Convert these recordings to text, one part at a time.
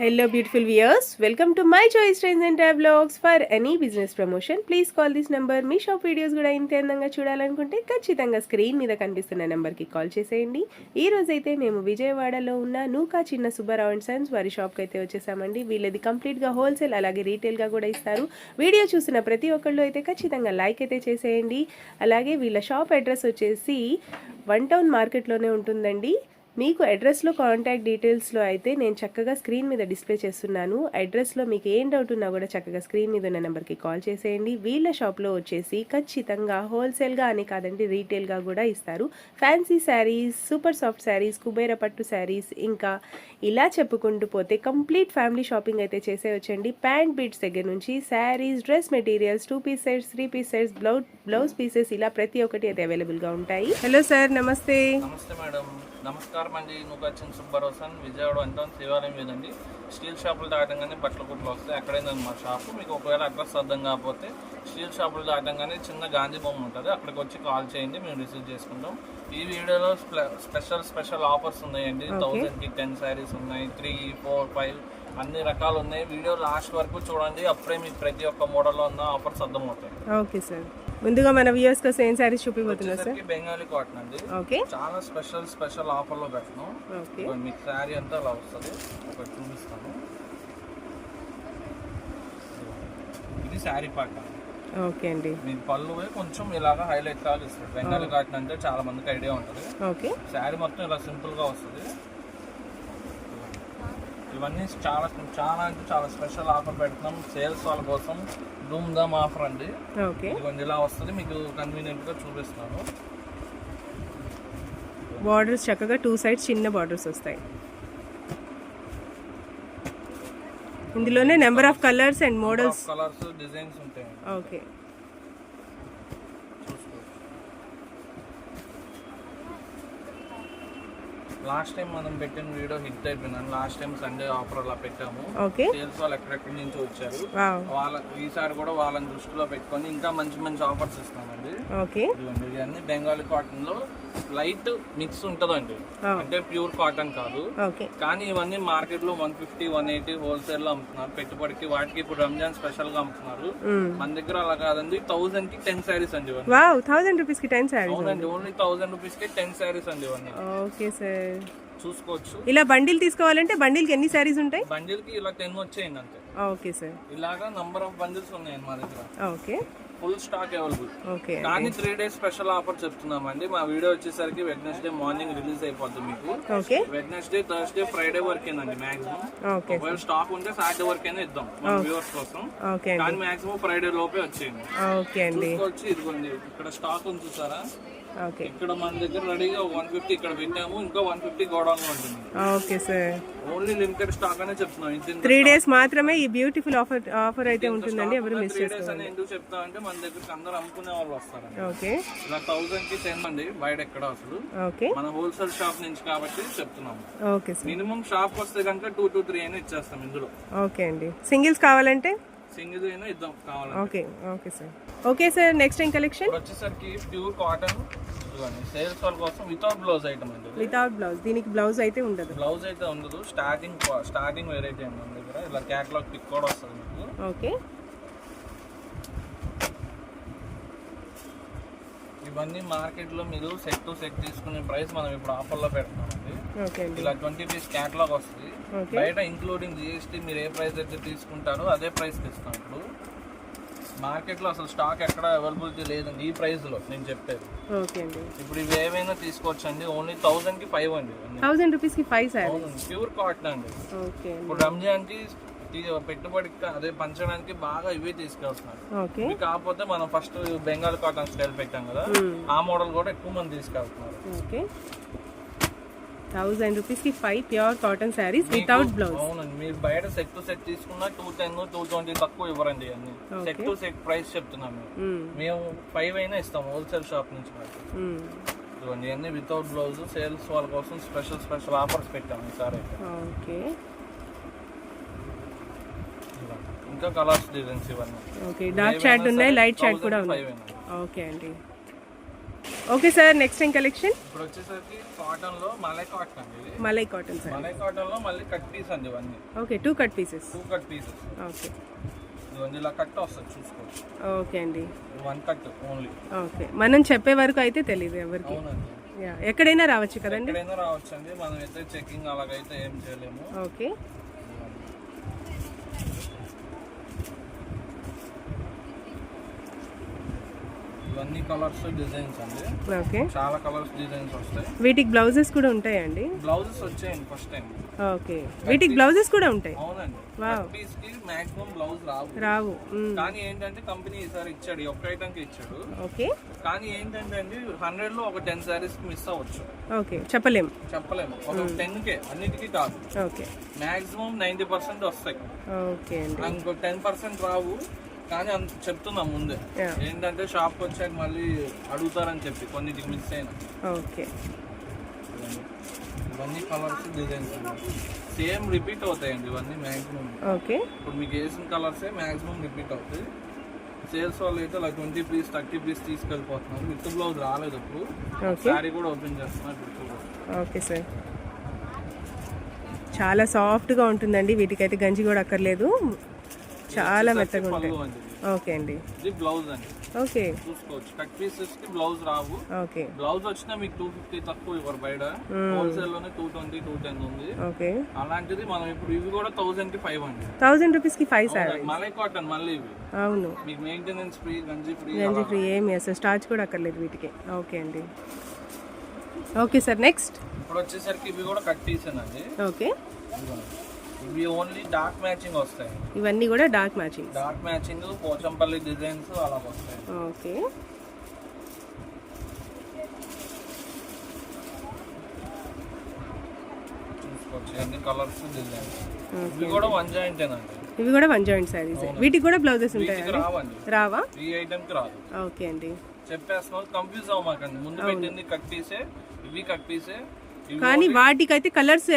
Hello beautiful viewers welcome to my choice trends and vlogs for any business promotion please call this number me shop videos కూడా ఇంత అందంగా చూడాలనుకుంటే ఖచ్చితంగా screen మీద కనిపిస్తున్న నెంబర్కి కాల్ చేసేయండి. ఈ రోజైతే మేము విజయవాడలో ఉన్న నూకా చిన్న సుబ్బారావు అండ్ సన్స్ వారి షాప్కి అయితే వచ్చేసామండి. వీళ్ళది కంప్లీట్గా హోల్సేల్ అలాగే రీటైల్గా కూడా ఇస్తారు. వీడియో చూసిన ప్రతి ఒక్కళ్ళు అయితే ఖచ్చితంగా లైక్ అయితే చేసేయండి. అలాగే వీళ్ళ షాప్ అడ్రస్ వచ్చేసి వన్ టౌన్ మార్కెట్లోనే ఉంటుందండి. మీకు అడ్రస్లో కాంటాక్ట్ డీటెయిల్స్లో అయితే నేను చక్కగా స్క్రీన్ మీద డిస్ప్లే చేస్తున్నాను. అడ్రస్లో మీకు ఏం డౌట్ ఉన్నా కూడా చక్కగా స్క్రీన్ మీద ఉన్న నెంబర్కి కాల్ చేసేయండి. వీళ్ళ షాప్లో వచ్చేసి ఖచ్చితంగా హోల్సేల్గా అని కాదండి రీటైల్గా కూడా ఇస్తారు. Fancy saris super soft saris Kubera పట్టు శారీస్ ఇంకా ఇలా చెప్పుకుంటూ పోతే కంప్లీట్ ఫ్యామిలీ షాపింగ్ అయితే చేసేయచ్చండి. ప్యాంట్ బీట్స్ దగ్గర నుంచి saris dress materials two piece sets three piece sets blouse blouse pieces ఇలా ప్రతి ఒక్కటి అయితే అవైలబుల్గా ఉంటాయి. హలో సార్ నమస్తే. నమస్తే మేడం. నమస్కారం అండి. నువ్వు వచ్చిన సుబ్బరోసన్ విజయవాడ అంటాం శివాలయం మీదండి స్టీల్ షాపులు దాటంగానే బట్టల కుట్లు వస్తాయి అక్కడేందండి మా షాపు మీకు ఒకవేళ అడ్రస్ అర్థం కాకపోతే స్టీల్ షాపులు దాటంగానే చిన్న గాంధీ బొమ్మ ఉంటుంది. అక్కడికి వచ్చి కాల్ చేయండి. మేము రిసీవ్ చేసుకుంటాం. ఈ వీడియోలో స్పె- స్పెషల్ స్పెషల్ ఆఫర్స్ ఉన్నాయండి. థౌసండ్కి టెన్ శారీస్ ఉన్నాయి. త్రీ ఫోర్ ఫైవ్ అన్ని రకాలు ఉన్నాయి. వీడియో లాస్ట్ వరకు చూడండి. అప్పుడే మీకు ప్రతి ఒక్క మోడల్లో ఉన్న ఆఫర్స్ అర్థమవుతాయి. Okay sir. ముందుగా మన వ్యూయర్స్ కోసం ఏం శారీస్ చూపిపోతున్నా సార్. బెంగాలీ కాటన్ అండి. ఓకే. చాలా స్పెషల్ స్పెషల్ ఆఫర్లో పెట్టినాం. ఓకే. మీకు శారీ అంతా అలా వస్తుంది. ఒకటి చూపిస్తాను. ఇది శారీ పాట. ఓకే అండి. మీకు పళ్ళు కొంచెం ఇలాగా హైలైట్ కావాలి బెంగాలీ కాటన్ అంటే చాలా మందికి ఐడియా ఉంటుంది. ఓకే. శారీ మొత్తం ఇలా సింపుల్గా వస్తుంది. ఇవన్నీ చాలా చాలా అంటే చాలా స్పెషల్ ఆఫర్ పెడుతున్నాం. సేల్స్ వాళ్ళ కోసం ధూమ్ ధామ్ ఆఫర్ అండి. ఓకే. ఇదిగోండి ఇలా వస్తుంది. మీకు కన్వీనియంట్గా చూపిస్తాను బార్డర్స్ చక్కగా టూ సైడ్స్ చిన్న బార్డర్స్ వస్తాయి. ఇందులోనే number of colours and models colours designs ఉంటాయి ఓకే లాస్ట్ టైం మనం పెట్టిన వీడియో హిట్ అయిపోయింది లాస్ట్ టైం సండే ఆఫర్ అలా పెట్టాము. ఓకే. సేల్స్ వాళ్ళు ఎక్కడెక్కడి నుంచి వచ్చారు. వాళ్ళ ఈసారి కూడా వాళ్ళని దృష్టిలో పెట్టుకొని ఇంకా మంచి మంచి ఆఫర్స్ ఇస్తామండి. ఓకే. ఇవన్నీ బెంగాలీ కాటన్లో లైట్ మిక్స్ ఉంటదండి. అంటే ప్యూర్ కాటన్ కాదు. కానీ ఇవన్నీ మార్కెట్లో వన్ ఫిఫ్టీ వన్ ఎయిటీ హోల్సేల్లో అమ్ముతున్నారు. పెట్టుబడికి వాటికి ఇప్పుడు రంజాన్ స్పెషల్గా అమ్ముతున్నారు మన దగ్గర అలా కాదండి. థౌసండ్కి టెన్ శారీస్ అండి వావ్ థౌజండ్ రూపీస్కి టెన్ అవునండి ఓన్లీ థౌసండ్ రూపీస్కి టెన్ శారీస్ అండి ఇవన్నీ. Okay sir. చూసుకోవచ్చు. ఇలా బండిల్ తీసుకోవాలంటే బండిల్కి ఎన్ని శారీస్ ఉంటాయి? బండిల్కి ఇలా టెన్ వచ్చేయండి అంతే. Okay sir. ఇలాగా నంబర్ ఆఫ్ బండిల్స్ ఉన్నాయండి మా దగ్గర. Okay. Full stock available okay కానీ త్రీ డేస్ స్పెషల్ ఆఫర్ చెప్తున్నామండి. మా వీడియో వచ్చేసరికి వెడ్నెస్డే మార్నింగ్ రిలీజ్ అయిపోద్ది మీకు. ఓకే. వెడ్నెస్డే థర్స్డే ఫ్రైడే వరకేనండి మాక్సిమం ఓకే ఒకవేళ స్టాక్ ఉంటే సాటర్డే వరకైనా ఇద్దాం మన వ్యూవర్స్ కోసం. కానీ మాక్సిమం ఫ్రైడే లోపే వచ్చేయండి. ఓకే అండి. చూసుకోవచ్చు ఇదిగోండి. ఇక్కడ స్టాక్ ఉంది చూసారా? ఓకే. ఇక్కడ మన దగ్గర రెడీగా వన్ ఫిఫ్టీ ఇక్కడ పెట్టాము ఇంకా వన్ ఫిఫ్టీ గోడౌన్లో ఉంటుంది. Okay sir. Only limited stock అనే చెప్తున్నాం. త్రీ డేస్ మాత్రమే ఈ బ్యూటిఫుల్ ఆఫర్ ఆఫర్ అయితే ఉంటుందండి. ఎవరు మిస్ అని ఎందుకు చెప్తా అంటే మన దగ్గరికి అందరూ అమ్ముకునే వాళ్ళు వస్తారండి. ఓకే. ఇలా థౌసండ్కి టెన్ అండి బయట ఎక్కడ అసలు. ఓకే. మన హోల్సేల్ షాప్ నుంచి కాబట్టి చెప్తున్నాము ఓకే మినిమం షాప్ వస్తే కనుక టూ టు త్రీ అయినా ఇచ్చేస్తాం ఇందులో. ఓకే అండి. సింగిల్స్ కావాలంటే? సింగిల్ అయినా ఇద్దాం కావాలంటే. Okay okay sir. Okay sir next ఏం కలెక్షన్? వచ్చేసరికి ప్యూర్ కాటన్. సేల్స్ వాళ్ళ కోసం వితౌట్ బ్లౌజ్ ఐటమ్ అండి. వితౌట్ బ్లౌజ్ దీనికి బ్లౌజ్ అయితే ఉండదు. బ్లౌజ్ అయితే ఉండదు స్టార్టింగ్ స్టార్టింగ్ వెరైటీ అండి మన దగ్గర ఇలా క్యాటలాగ్ పిక్ కూడా వస్తుంది మీకు. ఓకే. ఇవన్నీ మార్కెట్లో మీరు సెట్ టు సెట్ తీసుకునే ప్రైస్ మనం ఇప్పుడు ఆఫర్లో పెడుతున్నామండి. అండి. ఇలా ట్వంటీ పీస్ క్యాటలాగ్ వస్తుంది. బయట ఇంక్లూడింగ్ జిఎస్టీ మీరు ఏ ప్రైస్ అయితే తీసుకుంటారో అదే ప్రైస్కి ఇస్తాం ఇప్పుడు. మార్కెట్లో అసలు స్టాక్ ఎక్కడ అవైలబిలిటీ లేదండి ఈ ప్రైస్లో నేను చెప్పేది. అండి. ఇప్పుడు ఇవి ఏవైనా తీసుకోవచ్చండి ఓన్లీ థౌజండ్కి ఫైవ్ అండి ఇవన్నీ. థౌజండ్ రూపీస్కి ఫైవ్ సార్ ప్యూర్ కాటన్ అండి. అండి. ఇప్పుడు రంజాన్కి తీ- పెట్టుబడికి అదే పంచడానికి బాగా ఇవే తీసుకెళ్తున్నారు. కాకపోతే మనం ఫస్ట్ బెంగాల్ కాటన్ స్టైల్ పెట్టాం కదా ఆ మోడల్ కూడా ఎక్కువ మంది తీసుకెళ్తున్నారు. ఓకే. థౌజండ్ రూపీస్కి five pure cotton saris without blouse అవునండి మీరు బయట సెట్ టు సెట్ తీసుకున్నా టూ టెన్ టూ ట్వంటీ తక్కువ ఇవ్వరండి అన్ని సెట్ టు సెట్ ప్రైస్ చెప్తున్నాం మేము. ఫైవ్ అయినా ఇస్తాం హోల్సేల్ షాప్ నుంచి ఇవన్నీ వితౌట్ బ్లౌజ్ సేల్స్ వాళ్ళ కోసం స్పెషల్ స్పెషల్ ఆఫర్స్ పెట్టాము ఈసారి ఓకే ఇలా. ఇంకా కలర్స్ డిజైన్స్ ఇవన్నీ. ఓకే డార్క్ చాట్ ఉన్నాయి లైట్ చాట్ కూడా ఉన్నాయి. ఓకే అండి. Okay sir next time collection ఇప్పుడు వచ్చేసరికి కాటన్లో మలై కాటన్ అండి మలై కాటన్ సార్. మలై కాటన్లో మళ్ళీ కట్ పీస్ అండి ఇవన్నీ. Okay two cut pieces two cut pieces okay. ఇలా కట్ వస్తుంది చూసుకోవచ్చు ఓకే అండి. వన్ కట్ ఓన్లీ ఓకే మనం చెప్పే వరకు అయితే తెలియదు ఎవరికి. అవునండి. యా ఎక్కడైనా రావచ్చు కదండి? ఎక్కడైనా రావచ్చు అండి మనం అయితే చెకింగ్ అలాగైతే ఏం చేయలేము. ఓకే. ఇవన్నీ కలర్స్ డిజైన్స్ అండి. ఓకే. చాలా కలర్స్ డిజైన్స్ వస్తాయి. వీటికి బ్లౌజెస్ కూడా ఉంటాయండి? బ్లౌజెస్ వచ్చాయండి ఫస్ట్ టైం. ఓకే. వీటికి బ్లౌజెస్ కూడా ఉంటాయి? అవునండి. Wow. పీస్కి మాక్సిమం బ్లౌజ్ రావు. రావు. కానీ ఏంటంటే కంపెనీ ఈసారి ఇచ్చాడు ఈ ఒక్క ఐటమ్కి ఇచ్చాడు. ఓకే. కానీ ఏంటంటే అండి హండ్రెడ్లో ఒక టెన్ సారీస్ మిస్ అవ్వచ్చు. ఓకే. చెప్పలేం. చెప్పలేము. ఒక టెన్ కే అన్నిటికీ కాదు. ఓకే. మాక్సిమం నైన్టీ పర్సెంట్ వస్తాయి. ఓకే అండి. ఇంకో టెన్ పర్సెంట్ రావు. కానీ అంత చెప్తున్నాం ముందే. ఏంటంటే షాప్కి వచ్చాక మళ్ళీ అడుగుతారని చెప్పి కొన్నిటికి మిస్ అయినా. ఓకే. ఇవన్నీ. కలర్స్ డిజైన్స్ సేమ్ రిపీట్ అవుతాయండి ఇవన్నీ మ్యాక్సిమం ఓకే. ఇప్పుడు మీకు వేసిన కలర్సే మ్యాక్సిమం రిపీట్ అవుతాయి. సేల్స్ వాళ్ళు అయితే అలా ట్వంటీ పీస్ థర్టీ పీస్ తీసుకెళ్ళిపోతున్నారు. విత్ బ్లౌజ్ రాలేదు ఇప్పుడు. శారీ కూడా ఓపెన్ చేస్తున్నారు. Okay sir. చాలా సాఫ్ట్గా ఉంటుందండి. వీటికైతే గంజి కూడా అక్కర్లేదు. చాలా మెత్తగా ఉంటాయి. అండి. ఓకే అండి. ఇది బ్లౌజ్ అండి. ఓకే. చూసుకోవచ్చు. కట్ పీసెస్కి బ్లౌజ్ రావు. ఓకే. బ్లౌజ్ వచ్చినా మీకు టూ ఫిఫ్టీ తక్కువ ఇవ్వరు బయట. హోల్సేల్లోనే టూ ట్వంటీ టూ టెన్ ఉంది. ఓకే. అలాంటిది మనం ఇప్పుడు ఇవి కూడా థౌసండ్కి ఫైవ్ అండి. థౌజండ్ రూపీస్కి ఫైవ్ సార్ మలై కాటన్ మళ్ళీ ఇవి. అవును. మీకు మెయింటెనెన్స్ ఫ్రీ గంజి ఫ్రీ గంజి ఫ్రీ ఏమి అసలు స్టార్చ్ కూడా అక్కర్లేదు వీటికి. ఓకే అండి. ఓకే సార్ నెక్స్ట్ ఇప్పుడు వచ్చేసరికి ఇవి కూడా కట్ పీసేనండి. ఓకే. ఇదిగోండి. ఇవి ఓన్లీ డార్క్ మ్యాచింగ్ వస్తాయి. ఇవన్నీ కూడా dark matching dark matching Pochampally designs అలా వస్తాయి. ఓకే. చూసుకోవచ్చు అన్ని కలర్స్ డిజైన్స్ ఇవి కూడా వన్ జాయింటేనండి ఇవి కూడా వన్ జాయింట్ శారీస్ వీటికి కూడా బ్లౌజెస్ ఉంటాయా రావా? ఈ ఐటమ్కి రాదు. ఓకే అండి. చెప్పేస్తున్నాం కన్ఫ్యూజ్ అవ్వమాకండి. ముందు పెట్టింది కట్ పీసే ఇవి కట్ పీసే కానీ వాటికైతే కలర్స్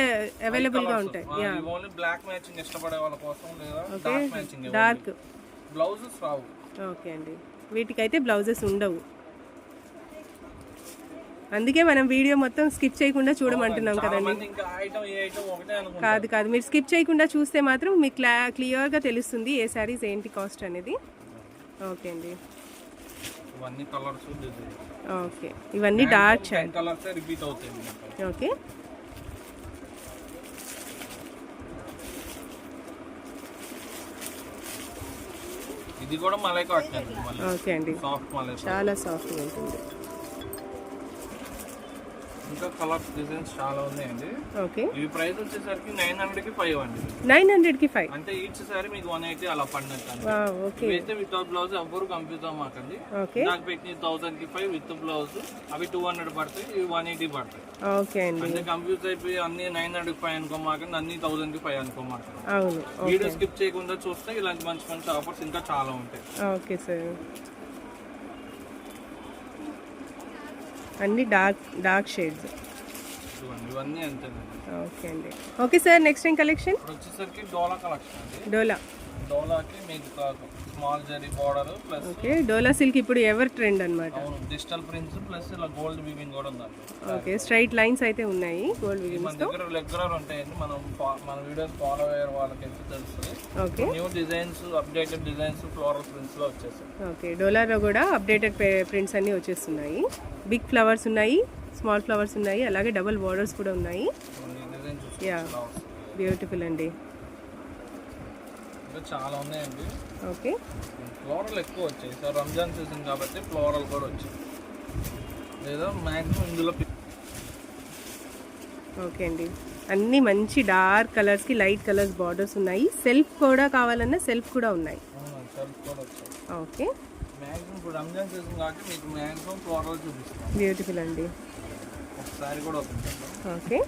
అవైలబుల్గా ఉంటాయి. బ్లాక్ మ్యాచింగ్ ఇష్టపడే వాళ్ళ కోసం లేదా డార్క్ బ్లౌజెస్ రావు. ఓకే అండి. వీటికైతే బ్లౌజెస్ ఉండవు. అందుకే మనం వీడియో మొత్తం స్కిప్ చేయకుండా చూడమంటున్నాం కదండి. కాదు కాదు మీరు స్కిప్ చేయకుండా చూస్తే మాత్రం మీకు క్లా క్లియర్గా తెలుస్తుంది ఏ శారీస్ ఏంటి కాస్ట్ అనేది. ఓకే అండి. ఇవన్నీ కలర్స్ ఓకే. ఇవన్నీ డార్క్ కలర్స్ రిపీట్ అవుతాయి. ఓకే. ఇది కూడా మలై కాటన్ ఓకే అండి. సాఫ్ట్ మలై చాలా సాఫ్ట్గా ఉంటుంది. ఇంకా కలర్స్ డిజైన్స్ చాలా ఉన్నాయండి. ఓకే ఇవి ప్రైస్ వచ్చేసరికి నైన్ హండ్రెడ్కి ఫైవ్ అండి. నైన్ హండ్రెడ్కి ఫైవ్ అంటే ఈచ్ సారీ మీకు వన్ ఎయిటీ అలా పడినట్టు ఓకే ఇవైతే వితౌట్ బ్లౌజ్ ఎవ్వరు కన్ఫ్యూజ్ అవ్వమాకండి. ఓకే నాకు పెట్టిన థౌసండ్కి ఫైవ్ విత్ బ్లౌజ్ అవి టూ హండ్రెడ్ పడతాయి ఇవి వన్ ఎయిటీ పడతాయి. ఓకే అండి. అంటే కన్ఫ్యూజ్ అయిపోయి అన్ని నైన్ హండ్రెడ్ ఫైవ్ అనుకోమాకండి అన్ని థౌసండ్కి ఫైవ్ అనుకోమాకండి. అవును వీడియో స్కిప్ చేయకుండా చూస్తే ఇలాంటి మంచి మంచి ఆఫర్స్ ఇంకా చాలా ఉంటాయి. ఓకే సార్ అన్ని డార్క్ డార్క్ షేడ్స్. ఓకే అండి. ఓకే సార్ నెక్స్ట్ ఏం కలెక్షన్ డోలా. డోలాకి మీకు small zari border plus okay Dola silk ఇప్పుడు ఎవర్ ట్రెండ్ అన్నమాట? అవును డిజిటల్ ప్రింట్స్ ప్లస్ ఇలా గోల్డ్ వీవింగ్ కూడా ఉందండి. ఓకే స్ట్రైట్ లైన్స్ అయితే ఉన్నాయి గోల్డ్ ఈ మన దగ్గర రెగ్యులర్ ఉంటాయండి. మనం మన వీడియోస్ ఫాలో అయ్యే వాళ్ళకైతే తెలుస్తుంది. Okay. New designs updated designs floral ప్రింట్స్లో వచ్చేసాయి. ఓకే డోలాలో కూడా అప్డేటెడ్ ప్రింట్స్ అన్నీ వచ్చేస్తున్నాయి. బిగ్ ఫ్లవర్స్ ఉన్నాయి స్మాల్ ఫ్లవర్స్ ఉన్నాయి అలాగే డబుల్ బార్డర్స్ కూడా ఉన్నాయి. యా బ్యూటిఫుల్ అండి. చాలా ఉన్నాయండి. ఓకే. ఫ్లోరల్ ఎక్కువ వచ్చాయి. సార్ రంజాన్ సీజన్ కాబట్టి ఫ్లోరల్ కూడా వచ్చాయి లేదా మ్యాక్సిమం ఇందులో ఓకే అండి. అన్ని మంచి డార్క్ కలర్స్కి లైట్ కలర్స్ బార్డర్స్ ఉన్నాయి. సెల్ఫ్ కూడా కావాలన్నా సెల్ఫ్ కూడా ఉన్నాయి. ఓకే. మ్యాక్సిమం ఇప్పుడు రంజాన్ సీజన్ కాబట్టి మీకు మ్యాక్సిమం ఫ్లోరల్ బ్యూటిఫుల్ అండి. ఒకసారి కూడా ఓకే.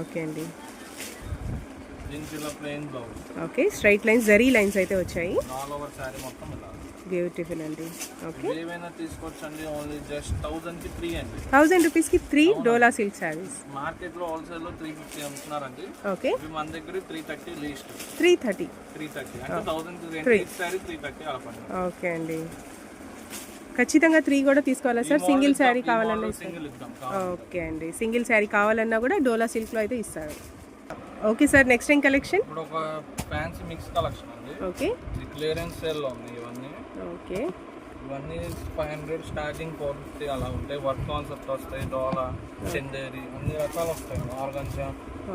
ఓకే అండి దీనికి ఇలా plain blouse okay straight lines zari lines అయితే వచ్చాయి. బ్యూటిఫుల్ అండి. ఓకే తీసుకోవచ్చండి ఓన్లీ జస్ట్ థౌజండ్కి త్రీ అండి. థౌజండ్ రూపీస్కి త్రీ డోలా సిల్క్ శారీస్ మార్కెట్లో హోల్సేల్లో త్రీ ఫిఫ్టీ అమ్ముతున్నారండి. ఓకే మన దగ్గర three thirty least three thirty three thirty అంటే థౌసండ్కి శారీ త్రీ థర్టీ ఓకే అండి. ఖచ్చితంగా త్రీ కూడా తీసుకోవాలా సార్ సింగిల్ శారీ కావాలన్నా ఓకే అండి. సింగిల్ శారీ కావాలన్నా కూడా డోలా సిల్క్లో అయితే ఇస్తారు. Okay sir next time collection ఇప్పుడు ఒక ఫ్యాన్సీ మిక్స్ కలెక్షన్ అండి ఓకే. ఇది క్లియరెన్స్ సేల్లో ఉన్నాయి ఇవన్నీ. ఓకే. ఇవన్నీ five hundred starting four fifty అలా ఉంటాయి. వర్క్ కాన్సెప్ట్ వస్తాయి డోలా చందేరి అన్ని రకాలు వస్తాయి organza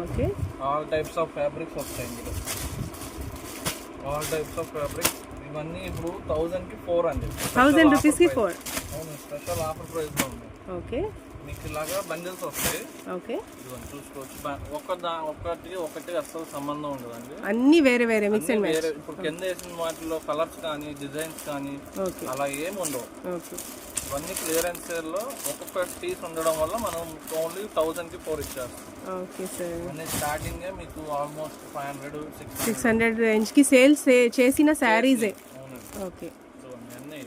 okay. All types of fabrics వస్తాయి ఇందులో. ఆల్ టైప్స్ ఆఫ్ ఫ్యాబ్రిక్స్ ఇవన్నీ ఇప్పుడు థౌజండ్కి ఫోర్ అండి. థౌజండ్ రూపీస్కి ఫోర్ అవును స్పెషల్ ఆఫర్ ప్రైస్లో ఉన్నాయి ఓకే. మీకు ఇలాగా బండిల్స్ వస్తాయి. ఓకే. ఇదిగోండి చూసుకోవచ్చు. బ- ఒక దా ఒకటి ఒకటి అస్సలు సంబంధం ఉండదండి. అన్ని వేరే వేరే మిక్స్ అండ్ అన్నీ మ్యాచ్ వేరే ఇప్పుడు కింద వేసిన వాటిలో కలర్స్ కానీ డిజైన్స్ కానీ అలా ఏమి ఉండవు. ఓకే. ఇవన్నీ క్లియరెన్స్లో ఒక్కొక్క పీస్ ఉండడం వల్ల మనం ఓన్లీ థౌజండ్కి ఫోర్ ఇచ్చేస్తాం. Okay sir. ఇవన్నీ స్టార్టింగ్ మీకు almost five hundred six six hundred రేంజ్కి సేల్స్ చేసిన శారీసే ఓకే. అన్నీ.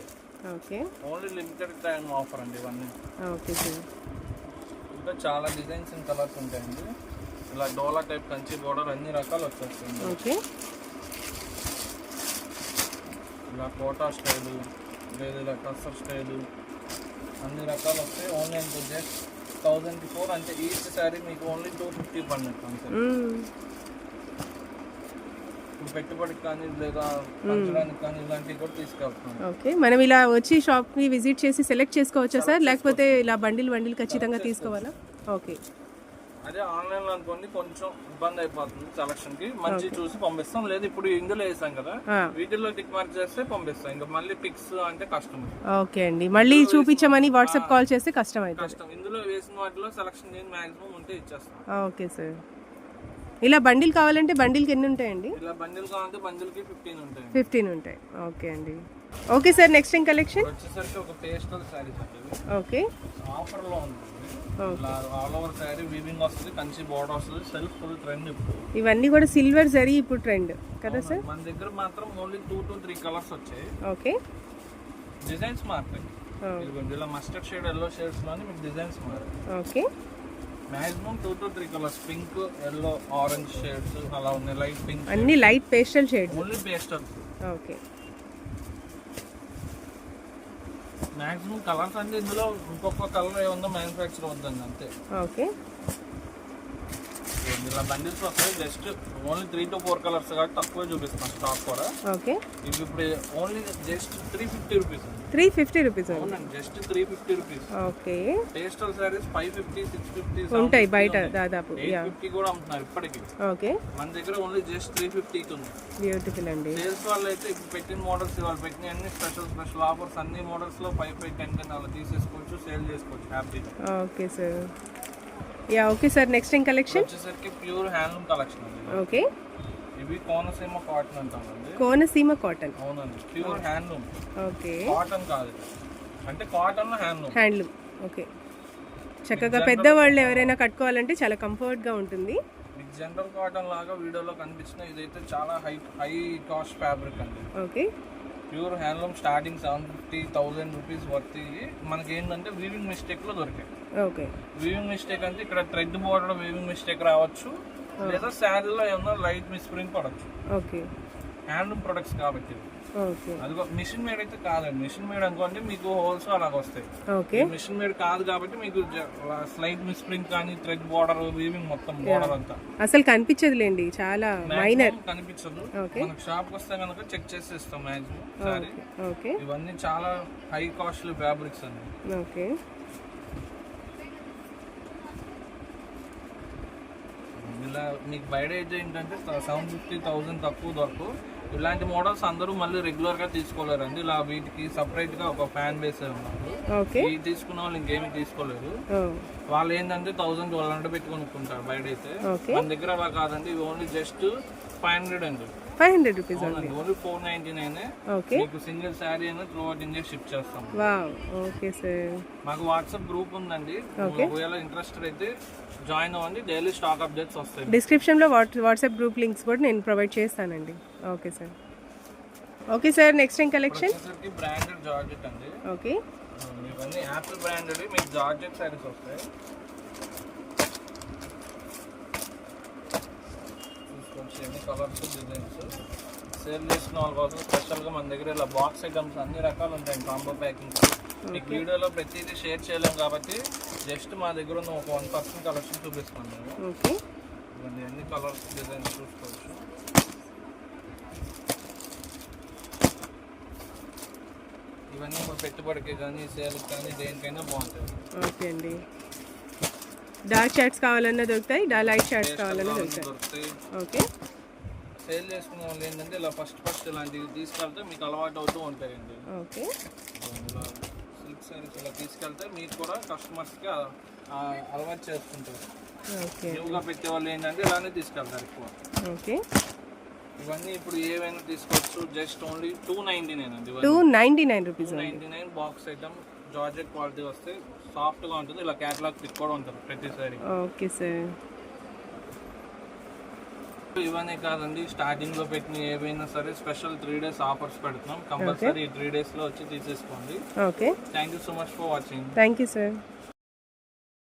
Okay. Only limited time offer అండి ఇవన్నీ. Okay sir. ఇంకా చాలా డిజైన్స్ అండ్ కలర్స్ ఉంటాయండి. ఇలా డోలా టైప్ కంచి బోర్డర్ అన్ని రకాలు వచ్చేస్తాయి ఓకే. ఇలా కోటా స్టైలు లేదు ఇలా కస్టర్ స్టైలు అన్ని రకాలు వస్తాయి ఓన్లీ అంటే జస్ట్ థౌజండ్కి ఫోర్ అంటే ఈచ్ శారీ మీకు ఓన్లీ టూ ఫిఫ్టీ పడినట్టు అంతే. పెట్టుబడికి కానీ లేదా పంచడానికి కానీ ఇలాంటివి కూడా తీసుకెళ్తున్నాం. ఓకే మనం ఇలా వచ్చి షాప్ని విజిట్ చేసి సెలెక్ట్ చేసుకోవచ్చా సార్? లేకపోతే ఇలా బండిల్ బండిల్ ఖచ్చితంగా తీసుకోవాలా? ఓకే. అదే ఆన్లైన్లో అనుకోండి కొంచెం ఇబ్బంది అయిపోతుంది సెలక్షన్కి మంచి చూసి పంపిస్తాం. లేదు ఇప్పుడు ఇందులో వేసాం కదా. వీటిల్లో టిక్ మార్క్ చేస్తే పంపిస్తాం. ఇంకా మళ్ళీ పిక్స్ అంటే కష్టం. ఓకే అండి. మళ్ళీ చూపించమని వాట్సాప్ కాల్ చేస్తే కష్టం కష్టం. ఇందులో వేసిన వాటిలో సెలక్షన్ మాక్సిమం ఉంటే ఇచ్చేస్తాం. Okay sir. ఇలా బండిల్ కావాలంటే బండిల్కి ఎన్ని ఉంటాయండి? ఇలా బండిల్ కావాలంటే బండిల్కి ఫిఫ్టీన్ ఉంటాయి ఫిఫ్టీన్ ఉంటాయి. ఓకే అండి. Okay sir next time collection వచ్చేసరికి ఒక పేస్టల్ శారీస్ అండి ఓకే. ఆఫర్లో ఉంది ఆల్ ఓవర్ వీవింగ్ వస్తుంది కంచి బోర్డర్ వస్తుంది సెల్ఫ్ ట్రెండ్ ఇప్పుడు. ఇవన్నీ కూడా సిల్వర్ జరీ ఇప్పుడు ట్రెండ్ కదా సార్? మన దగ్గర మాత్రం only two to three colours వచ్చాయి. ఓకే. డిజైన్స్ మారుతాయి. ఇలా మస్టర్డ్ షేడ్ ఎల్లో షేడ్స్లోని మీకు డిజైన్స్ మారాయి okay. Maximum two to three colours pink yellow orange shades అలా ఉన్నాయి. లైట్ పింక్ అన్ని light pastel shades only pastel okay maximum colours అంటే ఇందులో ఇంకొక కలర్ ఏముందో మ్యానుఫ్యాక్చర్ వద్దండి అంతే. ఓకే ఇలా బండిల్స్ వస్తాయి. Just only three to four colours కాబట్టి తక్కువ చూపిస్తాం స్టాక్ కూడా. ఓకే ఇవి ఇప్పుడు only just three fifty rupees three fifty rupees అవునండి just three fifty rupees okay pastel saris five fifty six fifty ఉంటాయి బయట దాదాపు ఫిఫ్టీ కూడా అమ్ముతున్నారు ఇప్పటికి. ఓకే మన దగ్గర ఓన్లీ జస్ట్ త్రీ ఫిఫ్టీకి ఉంది. బ్యూటిఫుల్ అండి. సేల్స్ వాళ్ళు అయితే ఇప్పుడు పెట్టిన మోడల్స్ వాళ్ళు పెట్టిన అన్ని స్పెషల్ స్పెషల్ ఆఫర్స్ అన్ని మోడల్స్లో ఫైవ్ ఫైవ్ టెన్ టెన్ అలా తీసేసుకోవచ్చు సేల్ చేసుకోవచ్చు హ్యాపీగా okay sir yeah okay sir next time collection వచ్చేసరికి ప్యూర్ హ్యాండ్లూమ్ కలెక్షన్ ఓకే ఇవి కోనసీమ కాటన్ అంటామండి. కోనసీమ కాటన్. అవునండి. Pure handloom. ఓకే కాటన్ కాదు. అంటే కాటన్ హ్యాండ్లూమ్. హ్యాండ్లూమ్. ఓకే చక్కగా పెద్దవాళ్ళు ఎవరైనా కట్టుకోవాలంటే చాలా కంఫర్ట్గా ఉంటుంది. మీకు జనరల్ కాటన్ లాగా వీడియోలో కనిపిస్తున్న ఇదైతే చాలా హై హై కాస్ట్ ఫ్యాబ్రిక్ అండి. Okay pure handloom starting seven fifty thousand rupees worth మనకి ఏంటంటే వీవింగ్ మిస్టేక్లో దొరికాయి. ఓకే. వీవింగ్ మిస్టేక్ అంటే ఇక్కడ థ్రెడ్ బోర్డర్ వీవింగ్ మిస్టేక్ రావచ్చు. లేదా శారీలో ఏమన్నా లైట్ మిస్ప్రింట్ పడవచ్చు ఓకే. హ్యాండ్లూమ్ ప్రొడక్ట్స్ కాబట్టి. అదిగో మిషన్ మేడ్ అయితే కాదండి. మిషన్ మేడ్ అనుకోండి మీకు హోల్స్ అలాగ వస్తాయి. ఓకే. మిషన్ మేడ్ కాదు కాబట్టి మీకు స్లైట్ మిస్ప్రింట్ కానీ థ్రెడ్ బోర్డర్ వీవింగ్ మొత్తం బోర్డర్ అంతా. అసలు కనిపించదులేండి. చాలా మైనర్ కనిపించదు. మనకు షాప్ వస్తే కనుక చెక్ చేసి ఇస్తాం ఓకే. ఇవన్నీ చాలా హై కాస్ట్లీ ఫ్యాబ్రిక్స్ అండి. ఓకే. ఇలా మీకు బయట అయితే ఏంటంటే సెవెన్ ఫిఫ్టీ థౌసండ్ తక్కువ దొరకు. ఇలాంటి మోడల్స్ అందరూ మళ్ళీ రెగ్యులర్గా తీసుకోలేరండి. ఇలా వీటికి సపరేట్గా ఒక ఫ్యాన్ బేస్ ఉన్నారు ఇవి తీసుకున్న వాళ్ళు ఇంకేమీ తీసుకోలేరు. వాళ్ళు ఏంటంటే థౌసండ్ ట్వెల్వ్ హండ్రెడ్ పెట్టి కొనుక్కుంటారు బయట అయితే. మన దగ్గర అలా కాదండి. ఇవి ఓన్లీ జస్ట్ ఫైవ్ హండ్రెడ్ అండి. Five hundred rupees only four ninety nine okay. మీకు సింగిల్ శారీ అయినా త్రూ అవుట్ ఇండియా షిప్ చేస్తాం. Wow okay sir. మాకు వాట్సాప్ గ్రూప్ ఉందండి. ఒకవేళ ఇంట్రెస్టెడ్ అయితే జాయిన్ అవ్వండి డైలీ స్టాక్ అప్డేట్స్ వస్తాయి. డిస్క్రిప్షన్లో వాట్ వాట్సాప్ గ్రూప్ లింక్స్ కూడా నేను ప్రొవైడ్ చేస్తానండి. Okay sir. Okay sir next time collection? Branded georgette అండి. ఓకే. ఇవన్నీ యాపిల్ బ్రాండెడ్ మీకు జార్జెట్ శారీస్ వస్తాయి. ఎన్ని కలర్స్ డిజైన్స్. సేల్ చేసిన వాళ్ళ కోసం స్పెషల్గా మన దగ్గర ఇలా బాక్స్ ఐటమ్స్ అన్ని రకాలు ఉంటాయి కాంబో ప్యాకింగ్ మీకు వీడియోలో ప్రతిదీ షేర్ చేయలేం కాబట్టి జస్ట్ మా దగ్గర ఉన్న ఒక వన్ పర్సెంట్ కలెక్షన్ చూపిస్తాను. మేము ఇవన్నీ అన్ని కలర్స్ డిజైన్స్ చూసుకోవచ్చు. ఇవన్నీ పెట్టుబడికి కానీ సేల్కి కానీ దేనికైనా బాగుంటాయి. ఓకే అండి. డార్క్ షర్ట్స్ కావాలన్నా దొరుకుతాయి లైట్ షర్ట్స్ కావాలన్నా దొరుకుతాయి. ఓకే. సేల్ చేసుకునే వాళ్ళు ఏంటంటే ఇలా ఫస్ట్ ఫస్ట్ ఇలాంటివి తీసుకెళ్తే మీకు అలవాటు అవుతూ ఉంటాయండి. ఓకే. ఇలా సిల్క్ సారీస్ ఇలా తీసుకెళ్తే మీకు కూడా కస్టమర్స్కి అలవాటు చేసుకుంటారు. ఓకే. న్యూగా పెట్టే వాళ్ళు ఏంటంటే ఇలానే తీసుకెళ్తారు ఎక్కువ. ఓకే. ఇవన్నీ ఇప్పుడు ఏవైనా తీసుకోవచ్చు just only two ninety nine అండి two ninety nine rupees ninety nine box item georgette quality వస్తే సాఫ్ట్గా ఉంటుంది. ఇలా క్యాటలాగ్ పిక్ కూడా ఉంటుంది ప్రతి సారీ ఓకే సార్. ఇవన్నీ కాదండి స్టార్టింగ్లో పెట్టిన ఏవైనా సరే స్పెషల్ త్రీ డేస్ ఆఫర్స్ పెడుతున్నాం. కంపల్సరీ త్రీ డేస్లో వచ్చి తీసేసుకోండి. Okay. Thank you so much for watching thank you sir